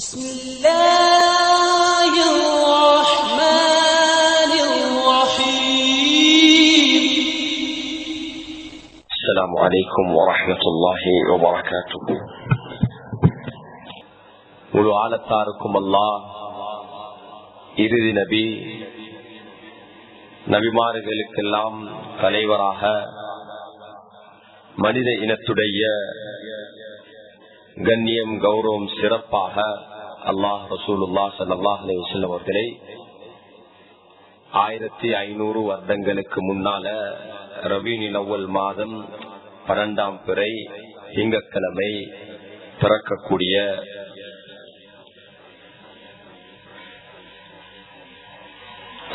بسم الله الرحمن الرحيم السلام عليكم ورحمة الله وبركاته முழு ஆலத்தாருக்கும் அல்லாஹ் இறுதி நபி நபிமார்களுக்கெல்லாம் தலைவராக மனித இனத்துடைய கண்ணியம் கௌரவம் சிறப்பாக அல்லாஹ் ரசூலுல்லா சல்லாஹ் அலைவசல்லம் அவர்களை ஆயிரத்தி ஐநூறு வருடங்களுக்கு முன்னால ரவீனி அவ்வல் மாதம் பன்னெண்டாம் பிறை திங்கட்கிழமை பிறக்கக்கூடிய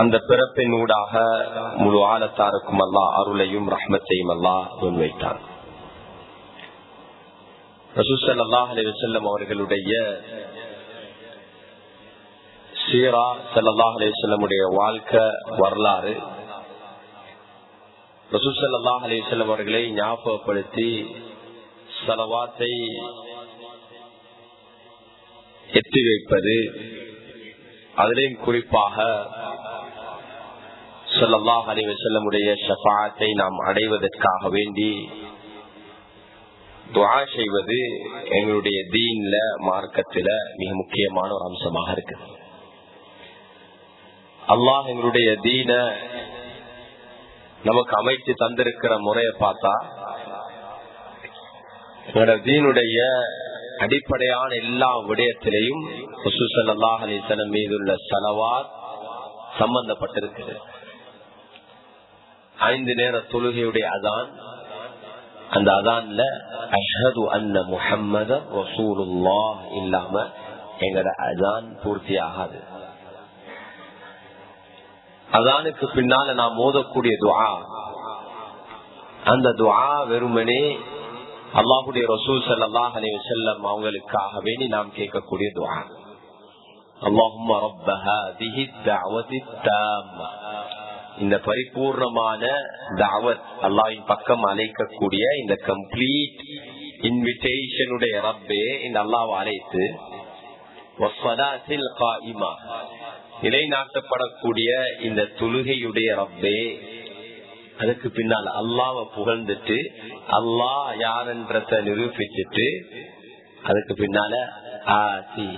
அந்த பிறப்பினூடாக முழு ஆலத்தாருக்கும் அல்லா அருளையும் ரஹ்மத்தையும் அல்லா முன்வைத்தான். ரசூசல் அல்லாஹ் அலைவசல்லம் அவர்களுடைய சீரா சல்லாஹ் அலிசல்லமுடைய வாழ்க்கை வரலாறு. ரசூசல் அல்லாஹ் அலிசல்லம் அவர்களை ஞாபகப்படுத்தி சலவாத்தை எத்தி வைப்பது அதிலையும் குறிப்பாக சல்லாஹ் அலி வசல்லமுடைய ஷபாத்தை நாம் அடைவதற்காக வேண்டி துவா செய்வது எங்களுடைய தீன்ல மார்க்கத்துல மிக முக்கியமான ஒரு அம்சமாக இருக்கு அல்லாஹ் எங்களுடைய தீன நமக்கு அமைத்து தந்திருக்கிற முறையை பார்த்தா எங்களோட தீனுடைய அடிப்படையான எல்லா விடயத்திலையும் அல்லாஹ் அலிசலம் மீதுள்ள செலவாத் சம்பந்தப்பட்டிருக்கிறது ஐந்து நேர தொழுகையுடைய அதான் அந்த அதான்ல அஷது அன்ன முஹம்மத ரசூலுல்லா இல்லாம எங்கட அதான் பூர்த்தி ஆகாது. அதானுக்கு பின்னால நாம் மோதக்கூடிய துவா அந்த துவா வெறுமனே அல்லாஹுடைய ரசூல் சல்லாஹ் அலி வசல்லம் அவங்களுக்காக வேண்டி நாம் கேட்கக்கூடிய துவா அல்லாஹும் இந்த பரிபூர்ணமான தாவத் அல்லாவின் பக்கம் அழைக்கக்கூடிய இந்த கம்ப்ளீட் இன்விடேஷனுடைய ரப்பே இந்த அல்லாவை அழைத்து நிலைநாட்டப்படக்கூடிய இந்த தொழுகையுடைய ரப்பே அதுக்கு பின்னால் அல்லாவ புகழ்ந்துட்டு அல்லாஹ் யார் என்றத நிரூபிச்சுட்டு அதுக்கு பின்னால ஆசி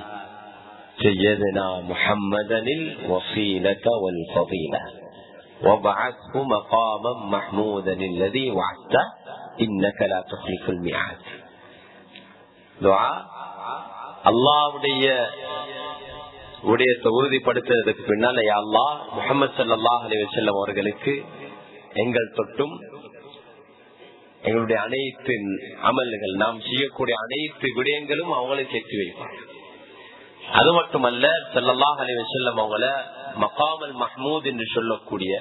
செய்யதுனா முஹம்மதனில் வசீலக வல் பதீன وابعثه مقاما محمودا الذي وعدته إنك لا تخلف الميعاد دعاء அல்லாவுடைய உடையத்தை உறுதிப்படுத்துறதுக்கு பின்னால அல்லா முகமது சல்லாஹ் அலி வசல்லம் அவர்களுக்கு எங்கள் தொட்டும் எங்களுடைய அனைத்து அமல்கள் நாம் செய்யக்கூடிய அனைத்து விடயங்களும் அவங்களை சேர்த்து வைப்பாங்க அது மட்டுமல்ல செல்லல்லாஹ் அலி வசல்லம் அவங்கள மகாமல் மஹமூத் என்று சொல்லக்கூடிய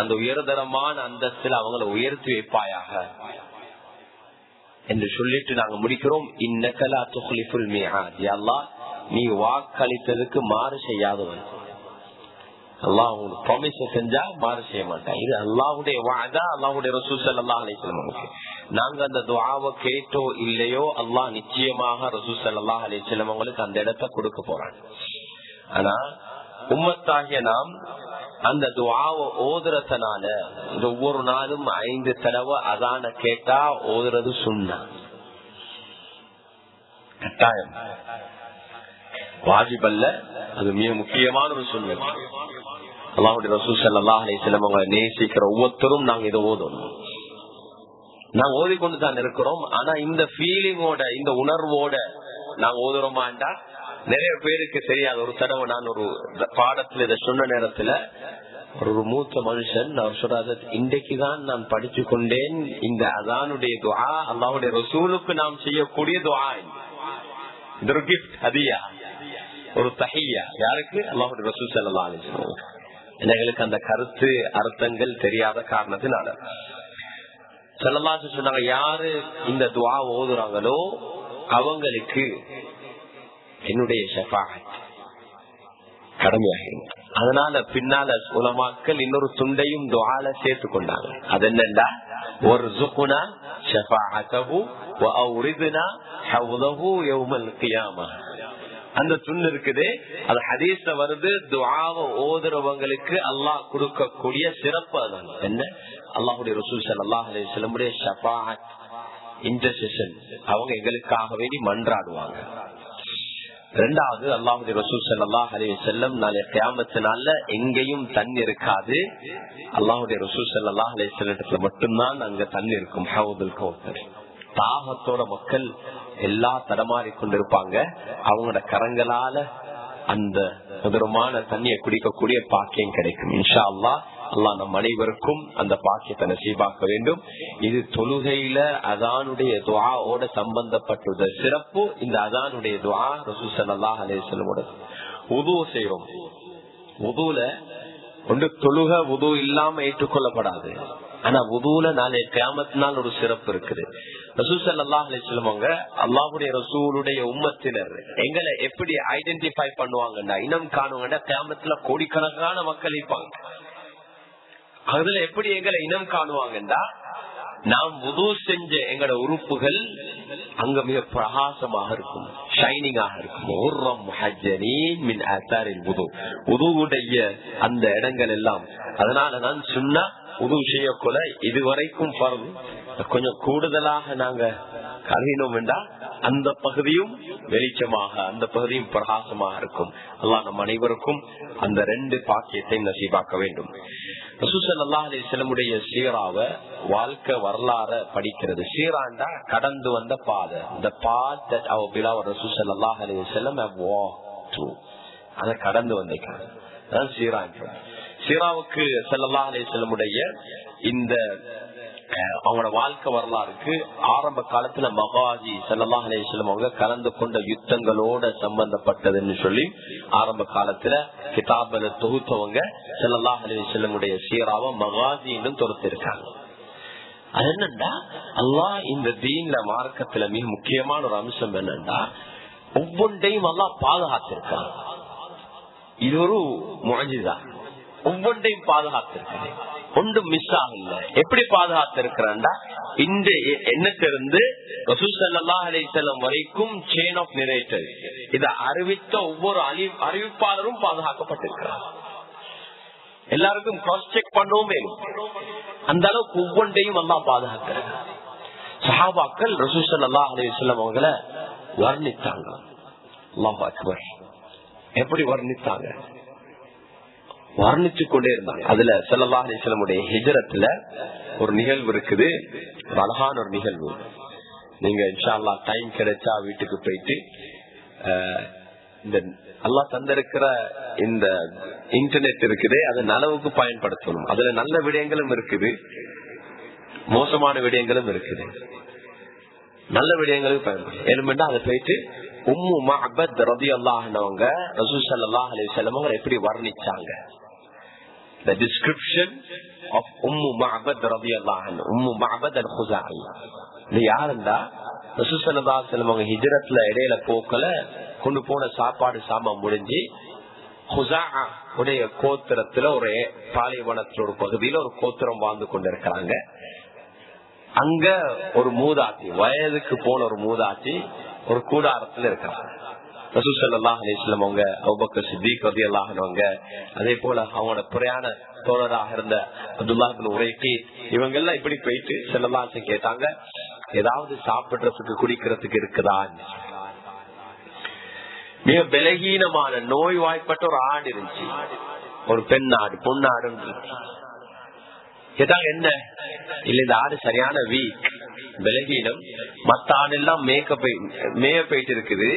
அந்த உயர்தரமான அந்தஸ்தில் அவங்கள உயர்த்தி வைப்பாயாக என்று சொல்லிட்டு நாங்க முடிக்கிறோம். இன்னக்கலா துஹ்லிஃபுல் மிஹாத். அல்லாஹ் நீ வாக்களித்ததுக்கு மாறு செய்யாதவன். அல்லாஹ் உங்களுக்கு ப்ராமிஸ் செஞ்சா மாறு செய்ய மாட்டான். இது அல்லாஹுடைய வாதா அல்லாஹுடைய ரசூசல் அல்லா அலிஸ்லாம் நாங்க அந்த துவாவை கேட்டோ இல்லையோ அல்லாஹ் நிச்சயமாக ரசூசல் அல்லாஹ் அலிஸ்லாம் அவங்களுக்கு அந்த இடத்த கொடுக்க போறாங்க ஆனா உம்மத்தாகிய நாம் அந்த துவாவை ஓதுறதுனால இந்த ஒவ்வொரு நாளும் ஐந்து தடவை அதான கேட்டா ஓதுறது சுண்ணா. கட்டாயம். வாஜிபல்ல அது மிக முக்கியமான ஒரு சுண்ணம் அல்லாஹுடைய ரசூ சல்லா அலிஸ்லம் அவங்களை நேசிக்கிற ஒவ்வொருத்தரும் நாங்க இதை ஓதணும். நாங்க ஓதிக்கொண்டு தான் இருக்கிறோம் ஆனா இந்த ஃபீலிங்கோட இந்த உணர்வோட நாங்க ஓதுறோமாண்டா நிறைய பேருக்கு தெரியாது. ஒரு தடவை நான் ஒரு பாடத்துல இதை சொன்ன நேரத்துல ஒரு மூத்த மனுஷன் அவர் சொல்றாரு இன்றைக்குதான் நான் படிச்சு கொண்டேன் இந்த அதானுடைய துவா அல்லாவுடைய ரசூலுக்கு நாம் செய்யக்கூடிய துவா இது. ஒரு கிஃப்ட் அதியா ஒரு தஹியா. யாருக்கு? அல்லாவுடைய ரசூல் செல்லலாம் எங்களுக்கு அந்த கருத்து அர்த்தங்கள் தெரியாத காரணத்தினால. செல்லலாம் சொன்னாங்க யாரு இந்த துவா ஓதுறாங்களோ அவங்களுக்கு என்னுடைய ஷபாகத் கடமையாகிடும். அதனால பின்னால உலமாக்கள் இன்னொரு துண்டையும் துவால சேர்த்து கொண்டாங்க. அது என்னண்டா ஒரு சுகுனா ஷபாஹத்தஹு வ அவ்ரிதுனா ஹவுலஹு யௌமல் அந்த துண்ணு இருக்குது. அது ஹதீஸ்ல வருது. துவாவை ஓதுறவங்களுக்கு அல்லாஹ் கொடுக்கக்கூடிய சிறப்பு அதான் என்ன? அல்லாஹுடைய ரசூல் அல்லாஹ் அலிஸ்லமுடைய ஷபாஹத் இன்டர்செஷன் அவங்க எங்களுக்காக வேண்டி மன்றாடுவாங்க. ரெண்டாவது அல்லாஹுடைய ரசூல் சல்லாஹ் அலி செல்லம் நாளைய கியாமத்தினால எங்கேயும் தண்ணி இருக்காது. அல்லாஹுடைய ரசூல் சல்லாஹ் அலி செல்லத்துல மட்டும்தான் அங்க தண்ணி இருக்கும். ஹவுதுல் கௌத்தர். தாகத்தோட மக்கள் எல்லா தடமாறி கொண்டிருப்பாங்க. அவங்களோட கரங்களால அந்த மதுரமான தண்ணியை குடிக்கக்கூடிய பாக்கியம் கிடைக்கும். இன்ஷா அல்லா அல்லாஹ் நம் அனைவருக்கும் அந்த பாக்கியத்தை நசீபாக்க வேண்டும். இது தொழுகையில அதானுடைய துவாவோட சம்பந்தப்பட்டுள்ள சிறப்பு இந்த அதானுடைய துவா ரசூசல்லா அல்லாஹ் அலேசலமோட உது செய்வோம். உதுல ஒன்று தொழுக உது இல்லாம ஏற்றுக்கொள்ளப்படாது. ஆனா உதுல நாளைய கிராமத்தினால் ஒரு சிறப்பு இருக்குது. ரசூசல் அல்லாஹ் சொல்லுவாங்க அல்லாஹுடைய ரசூலுடைய உம்மத்தினர் எங்களை எப்படி ஐடென்டிஃபை பண்ணுவாங்கன்னா இனம் காணுவாங்கன்னா கிராமத்துல கோடிக்கணக்கான மக்கள் இருப்பாங்க. அதுல எப்படி எங்களை இனம் காணுவாங்கடா நாம் உது செஞ்ச எங்களோட உறுப்புகள் அங்க மிக பிரகாசமாக இருக்கும் ஷைனிங்காக இருக்கும். உதுவுடைய அந்த இடங்கள் எல்லாம். அதனால நான் சொன்னா உது செய்யக்குள்ள இதுவரைக்கும் கொஞ்சம் கூடுதலாக நாங்க கருதினோம் என்றால் அந்த பகுதியும் வெளிச்சமாக அந்த பகுதியும் பிரகாசமாக இருக்கும். அதான் நம் அனைவருக்கும் அந்த ரெண்டு பாக்கியத்தை நசீபாக்க வேண்டும். செல்லமுடைய சீராவ வாழ்க்கை வரலாற படிக்கிறது. சீராண்டா கடந்து வந்த பாதை. இந்த பாத் அவர் பிலாவ ரசூசல்லாஹ் செல்லம் அதை கடந்து வந்திருக்காங்க. அதான் சீரான்ற சீராவுக்கு செல்லல்லா அலி செல்லமுடைய இந்த அவங்களோட வாழ்க்கை வரலாறுக்கு ஆரம்ப காலத்துல மகாஜி செல்லமாக அலிஸ்லம் அவங்க கலந்து கொண்ட யுத்தங்களோட சம்பந்தப்பட்டதுன்னு சொல்லி ஆரம்ப காலத்துல கிதாபல தொகுத்தவங்க சல்லா செல்லமுடைய சீராவ மகாஜின்னு தொடுத்திருக்காங்க அது என்னண்டா அல்லாஹ் இந்த தீன்ல மார்க்கத்துல மிக முக்கியமான ஒரு அம்சம் என்னண்டா ஒவ்வொன்றையும் அல்லா பாதுகாத்திருக்காங்க இது ஒரு முழஞ்சுதான் ஒவ்வொன்றையும் பாதுகாத்திருக்கிறேன் ஒன்றும் மிஸ் ஆகல. எப்படி பாதுகாத்திருக்கிறா இந்த எண்ணத்திலிருந்து செல்லம் வரைக்கும் செயின் ஆஃப் நிரேட்டர் இதை அறிவித்த ஒவ்வொரு அறிவிப்பாளரும் பாதுகாக்கப்பட்டிருக்கிறார். எல்லாருக்கும் கிராஸ் செக் பண்ணவும். வேணும் அந்த அளவுக்கு ஒவ்வொன்றையும் அல்லா பாதுகாக்கிறார். சஹாபாக்கள் ரசூசல் அல்லா அலிஸ்லாம் அவங்களை வர்ணித்தாங்க. அக்பர். எப்படி வர்ணித்தாங்க? வர்ணிச்சு கொண்டே இருந்தாங்க. அதுல செல்லல்லா அலிஸ்லமுடைய ஹிஜரத்துல ஒரு நிகழ்வு இருக்குது. அழகான ஒரு நிகழ்வு. நீங்க இன்ஷால்லா டைம் கிடைச்சா வீட்டுக்கு போயிட்டு இந்த அல்லா தந்திருக்கிற இந்த இன்டர்நெட் இருக்குது அதை நலவுக்கு பயன்படுத்தணும். அதுல நல்ல விடயங்களும் இருக்குது. மோசமான விடயங்களும் இருக்குது. நல்ல விடயங்களுக்கு பயன்படுத்தும் ஏழுமெண்டா அதை போயிட்டு உம்மு மஹபத் ரபி அல்லாஹ்னவங்க ரசூல் சல்லாஹ் அலிசல்லம் அவங்க எப்படி வர்ணிச்சாங்க? The description of Ummu Ma'bad radiyallahu anhu Ummu Ma'bad al-Khuzai இது யாருந்தா ரசூசல்லா செல்வங்க ஹிஜரத்ல இடையில போக்கல கொண்டு போன சாப்பாடு சாமான் முடிஞ்சு ஹுசா உடைய கோத்திரத்துல ஒரு பாலைவனத்துல ஒரு பகுதியில ஒரு கோத்திரம் வாழ்ந்து கொண்டிருக்கிறாங்க. அங்க ஒரு மூதாட்டி வயதுக்கு போன ஒரு மூதாட்டி ஒரு கூடாரத்துல இருக்கிறாங்க. ரசூசல்லா அலிஸ்லாம் அவங்க அவுபக்க சித்திக் ரதி அல்லாஹனவங்க அதே போல அவங்களோட பிரயாண தோழராக இருந்த அப்துல்லாஹின் உரைக்கு இவங்க எல்லாம் இப்படி போயிட்டு செல்லலாசன் கேட்டாங்க ஏதாவது சாப்பிடுறதுக்கு குடிக்கிறதுக்கு இருக்குதா? மிக பலகீனமான நோய் வாய்ப்பட்ட ஒரு ஆடு இருந்துச்சு. ஒரு பெண் ஆடு பொண்ணாடு கேட்டாங்க என்ன? இல்ல இந்த ஆடு சரியான வீக் பலகீனம். மத்த ஆடு எல்லாம் மேக்க மேய போயிட்டு இருக்குது.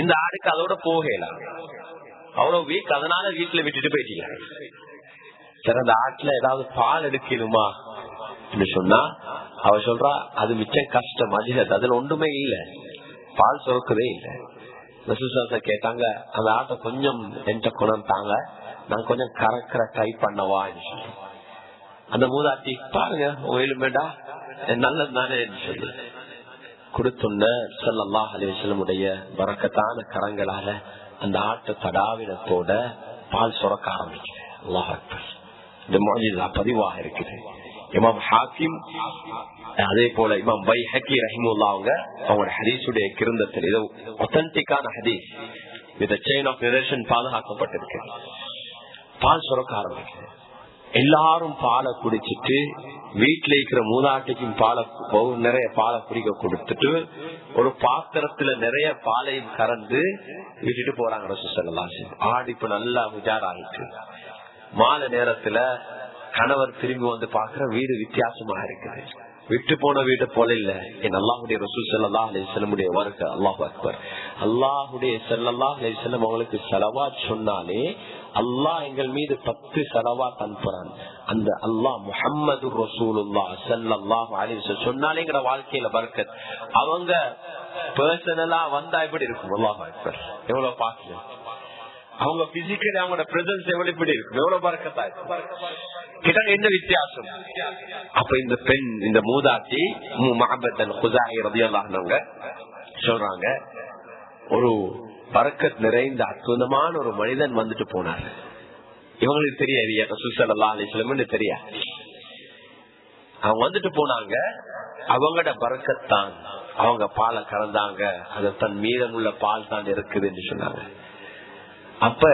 இந்த ஆடுக்கு அதோட போகலாம் அவ்வளவு வீக் அதனால வீட்டுல விட்டுட்டு போயிட்டீங்க. சரி அந்த ஆட்டுல ஏதாவது பால் எடுக்கணுமா? சொன்னா அவ சொல்றா அது மிச்சம் கஷ்டம் அதிக அதுல ஒன்றுமே இல்ல. பால் சுரக்கவே இல்ல. ரசூசாச கேட்டாங்க அந்த ஆட்டை கொஞ்சம் என்கிட்ட குணம் தாங்க நான் கொஞ்சம் கறக்கிற ட்ரை பண்ணவா அந்த மூதாட்டி பாருங்க ஒயிலுமேடா நல்லது தானே சொல்லு. கொடுத்துள்ள செல்லல்லா அலிஸ்லமுடைய வரக்கத்தான கரங்களால அந்த ஆட்டு தடாவிடத்தோட பால் சுரக்க ஆரம்பிக்கிறேன். அல்லாஹ் இந்த மொழிதா பதிவாக இருக்குது. இமாம் ஹாக்கிம் அதே போல இமாம் பை ஹக்கி ரஹிமுல்லா அவங்க அவங்களோட ஹதீஸுடைய கிருந்தத்தில் இது ஒத்தன்டிக்கான ஹதீஸ் வித் செயின் ஆஃப் நிரேஷன் பாதுகாக்கப்பட்டிருக்கு. பால் சுரக்க ஆரம்பிக்குது. எல்லாரும் பாலை குடிச்சிட்டு வீட்டுல இருக்கிற மூதாட்டிக்கும் பாலை நிறைய பாலை குடிக்க கொடுத்துட்டு ஒரு பாத்திரத்துல நிறைய பாலையும் கறந்து விட்டுட்டு போறாங்க ரசூசல்லாம் ஆடி இப்ப நல்லா உஜார் ஆகிட்டு மாலை நேரத்துல கணவர் திரும்பி வந்து பாக்குற வீடு வித்தியாசமா இருக்குது. விட்டு போன வீடு போல இல்ல. என் அல்லாஹுடைய ரசூல் சல்லா அலி செல்லமுடைய வருக. அல்லாஹ் அக்பர். அல்லாஹுடைய செல்லல்லா அலி செல்லம் அவங்களுக்கு செலவா சொன்னாலே அல்லாஹ் எங்கள் மீது பத்து செலவா தன்புறான் அந்த அல்லாஹ் முஹம்மது ரசூலுல்லா சல்லல்லாஹு அலைஹி சொன்னாலே எங்கட வாழ்க்கையில பரக்கத் அவங்க பர்சனலா வந்தா எப்படி இருக்கும்? அல்லாஹ் அக்பர். எவ்வளவு பாக்கல அவங்க பிசிக்கலி அவங்களோட பிரசன்ஸ் எவ்வளவு இப்படி இருக்கும் எவ்வளவு பறக்கத்தா கிட்ட என்ன வித்தியாசம்? அப்ப இந்த பெண் இந்த மூதாட்டி மஹபத்தன் குசாஹி ரதியல்லாங்க சொல்றாங்க ஒரு பறக்கத் நிறைந்த அற்புதமான ஒரு மனிதன் வந்துட்டு போனார். இவங்களுக்கு தெரியாது சுசல்லா அலிஸ்லம்னு தெரியாது. அவங்க வந்துட்டு போனாங்க அவங்களோட பறக்கத்தான். அவங்க பாலை கலந்தாங்க அது தன் மீதமுள்ள பால் தான் இருக்குதுன்னு சொன்னாங்க. அப்ப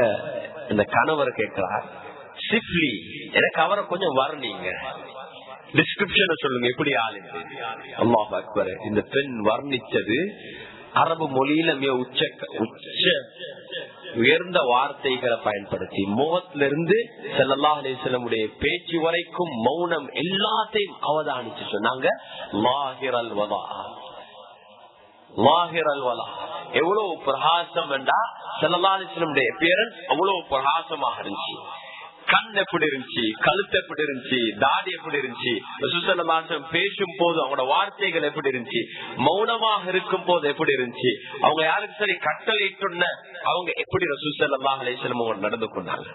இந்த கணவர் கேட்கிறார் சிப்லி எனக்கு அவரை கொஞ்சம் வரணிங்க. டிஸ்கிரிப்ஷன் சொல்லுங்க எப்படி ஆளு அல்லாஹ் அக்பர் இந்த பெண் வர்ணிச்சது அரபு மொழியில மிக உச்ச உச்ச உயர்ந்த வார்த்தைகளை பயன்படுத்தி முகத்திலிருந்து செல்லல்லா அலிசல்லமுடைய பேச்சு வரைக்கும் மௌனம் எல்லாத்தையும் அவதானிச்சு சொன்னாங்க லாஹிரல் வதா. மாஹிர் வலா எவ்வளவு பிரகாசம் என்றா செல்லல்லா பேரன் அவ்வளவு பிரகாசமாக இருந்துச்சு. கண் எப்படி இருந்துச்சு கழுத்து எப்படி இருந்துச்சு தாடி எப்படி இருந்துச்சு சுசலமாசம் பேசும் போது அவங்களோட வார்த்தைகள் எப்படி இருந்துச்சு மௌனமாக இருக்கும் போது எப்படி இருந்துச்சு அவங்க யாருக்கு சரி கட்டளை அவங்க எப்படி ரசூசல்லா அலிஸ்லம் நடந்து கொண்டாங்க.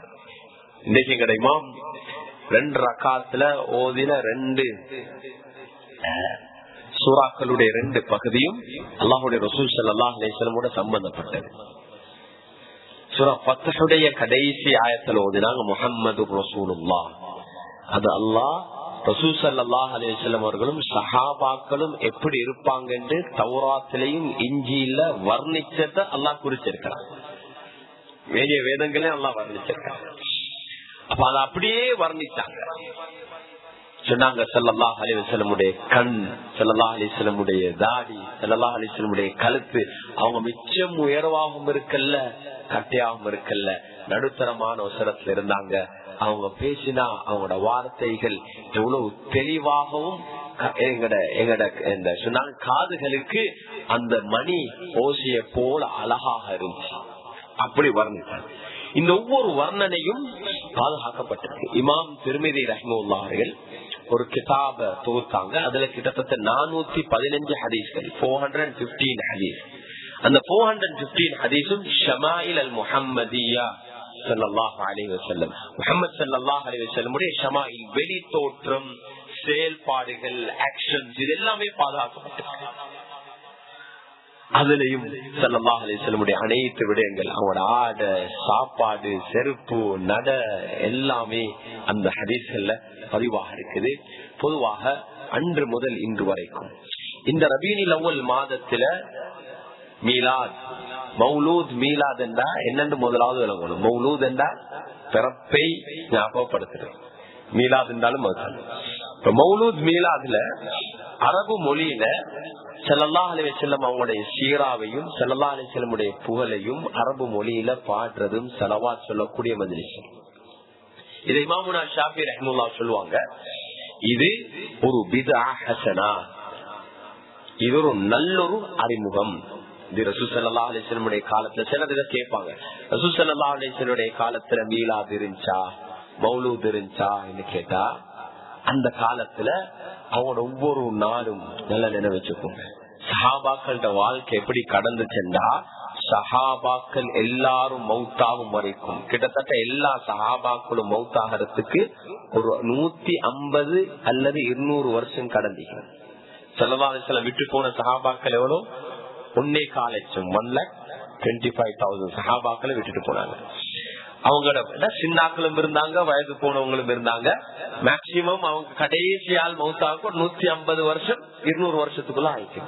இன்னைக்கு கிடைக்குமா ரெண்டு ரக்காத்துல ஓதின ரெண்டு சூறாக்களுடைய ரெண்டு பகுதியும் அல்லாஹுடைய ரசூல் சல்லாஹ் அலிஸ்லமோட சம்பந்தப்பட்டது. சுரா பத்துடைய கடைசி ஆயத்தில் ஓதினாங்க முகம்மது ரசூலுல்லா அது அல்லாஹ் ரசூல் சல்லாஹ் அலிவல்லம் அவர்களும் சஹாபாக்களும் எப்படி இருப்பாங்க என்று தௌராத்திலையும் இஞ்சியில வர்ணிச்சத அல்லாஹ் குறிச்சிருக்கிறான். வேண்டிய வேதங்களே அல்லாஹ் வர்ணிச்சிருக்காங்க அப்ப அதை அப்படியே வர்ணிச்சாங்க. சொன்னாங்க சல்லல்லா அலிவசலமுடைய கண் சல்லல்லா அலிசலமுடைய தாடி சல்லல்லா அலிசலமுடைய கழுத்து அவங்க மிச்சம் உயர்வாகவும் இருக்கல்ல கட்டையாகவும் இருக்கல்ல. நடுத்தரமான அவசரத்துல இருந்தாங்க. அவங்க பேசினா அவங்களோட வார்த்தைகள் எவ்வளவு தெளிவாகவும் எங்கட எங்கட இந்த சொன்னாங்க காதுகளுக்கு அந்த மணி ஓசிய போல அழகாக இருந்துச்சு. அப்படி வர்ணித்தாங்க. இந்த ஒவ்வொரு வர்ணனையும் பாதுகாக்கப்பட்டிருக்கு. இமாம் திருமதி ரஹ்முல்லா அவர்கள் ஒரு கிதாப தொகுத்தாங்க. அதுல கிட்டத்தட்ட நானூத்தி பதினஞ்சு ஹதீஸ்கள் போர் ஹண்ட்ரட் பிப்டீன் ஹதீஸ். அந்த போர் ஹண்ட்ரட் பிப்டீன் ஹதீஸும் ஷமாயில் அல் முஹம்மதியா சல்லாஹ் அலி வசல்லம் முகமது சல்லாஹ் அலி வசல்லமுடைய ஷமாயில் வெளி தோற்றம் செயல்பாடுகள் ஆக்ஷன்ஸ் இது எல்லாமே பாதுகாக்கப்பட்டிருக்கு அதுலயும் சல்லா அலிஸ்லமுடைய அனைத்து விடயங்கள் அவங்களோட ஆடை சாப்பாடு செருப்பு நட எல்லாமே அந்த ஹதீஸ்கள்ல பதிவாக இருக்குது. பொதுவாக அன்று முதல் இன்று வரைக்கும். இந்த ரபீனில் அவ்வல் மாதத்துல மீலாத் மௌலூத் மீலாத் என்றா என்னென்று முதலாவது விளங்கணும். மௌலூத் என்றா பிறப்பை ஞாபகப்படுத்துறேன் மீலாத் என்றாலும் இப்ப மௌலூத் மீலாதுல அரபு மொழியில செல்லல்லா அலி செல்லம் அவங்களுடைய சீராவையும் செல்லல்லா அலி செல்லமுடைய புகழையும் அரபு மொழியில பாடுறதும் செலவா சொல்லக்கூடிய மஜ்லிஸ். இதை இமாமுனா ஷாபி ரஹமுல்லா சொல்லுவாங்க. இது ஒரு பிதா ஹசனா. இது ஒரு நல்லொரு அறிமுகம். இது ரசூ சல்லா காலத்துல சிலர் இதை கேட்பாங்க. ரசூ சல்லா அலிஸ்லனுடைய காலத்துல மீலாது இருந்துச்சா? மௌலூத் இருந்துச்சா? கேட்டா அந்த காலத்துல அவங்களோட ஒவ்வொரு நாளும் நல்ல நினைவச்சுக்கோங்க சஹாபாக்களோட வாழ்க்கை எப்படி கடந்துச்சுண்டா சஹாபாக்கள் எல்லாரும் மௌத்தாகும் வரைக்கும். கிட்டத்தட்ட எல்லா சஹாபாக்களும் மௌத்தாகிறதுக்கு ஒரு நூத்தி ஐம்பது அல்லது இருநூறு வருஷம் கடந்தீங்க செலவாலத்துல விட்டு போன சஹாபாக்கள் எவ்வளவு ஒன்னே கால் லட்சம் one lakh twenty five thousand சஹாபாக்களை விட்டுட்டு போனாங்க. அவங்களோட சின்னாக்களும் இருந்தாங்க வயது போனவங்களும் இருந்தாங்க. மேக்சிமம் அவங்க கடைசி ஆள் மவுத்தாவுக்கு நூத்தி ஐம்பது வருஷம் இருநூறு வருஷத்துக்குள்ள ஆயிடுச்சு.